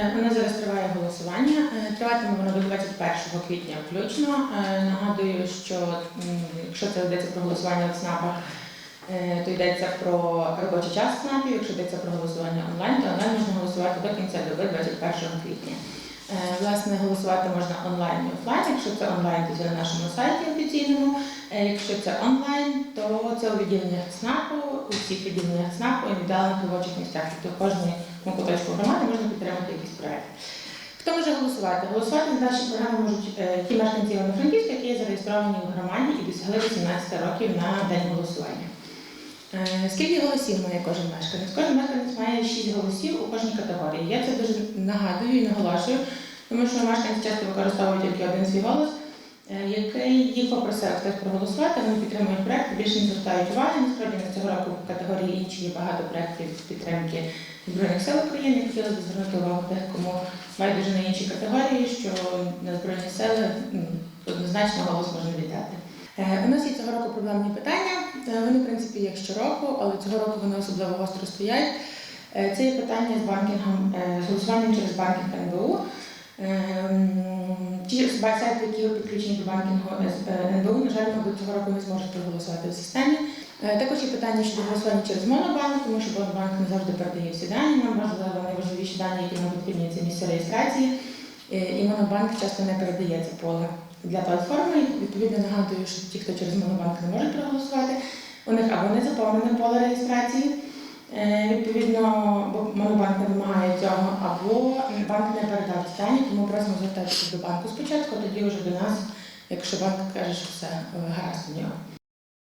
Е, У нас зараз триває голосування. Е, Триватиме воно до 21 квітня включно. Е, Нагадую, що якщо це йдеться про голосування в ЦНАПах, е, то йдеться про робочий час в ЦНАПів. Якщо йдеться про голосування онлайн, то онлайн можна голосувати до кінця доби 21 квітня. Е, Власне, голосувати можна онлайн і офлайн. Якщо це онлайн, то це на нашому сайті офіційному. Е, Якщо це онлайн, то це у відділеннях ЦНАПу, у всіх відділеннях ЦНАПу, індивідуальних робочих місцях. Тобто в кожній куточку громади можна підтримати голосувати? Голосувати за наші програми можуть е, ті мешканці Івано-Франківська, які є зареєстровані у громаді і досягли 18 років на день голосування. Е, Скільки голосів має кожен мешканець? Кожен мешканець має 6 голосів у кожній категорії. Я це дуже нагадую і наголошую, тому що мешканці часто використовують тільки один свій голос, який їх попросив хтось проголосувати, вони підтримують проект, більше не звертають уваги. Насправді на цього року в категорії інші є багато проєктів підтримки Збройних сил України. Хотіла б звернути увагу тих, кому байдуже на інші категорії, що на Збройні сили однозначно голос можна віддати. Е, У нас є цього року проблемні питання. Е, Вони, в принципі, як щороку, але цього року вони особливо гостро стоять. Е, Це є питання з банкінгом, е, з голосуванням через банкінг НБУ. Ті сайти, які підключені до банкінгу е, НБУ, на жаль, мабуть, цього року не зможуть проголосувати в системі. Е, Також є питання щодо голосування через монобанк, тому що монобанк не завжди передає всі дані. Нам важливо найважливіші дані, які нам потрібні, це місце реєстрації. Е, І монобанк часто не передає це поле для платформи. Відповідно, нагадую, що ті, хто через монобанк не можуть проголосувати, у них або не заповнене поле реєстрації. Е, Відповідно, бо монобанк не вимагає цього, або банк не передав ці дані, тому просимо звертатися до банку спочатку, а тоді вже до нас, якщо банк каже, що все е, гаразд у нього.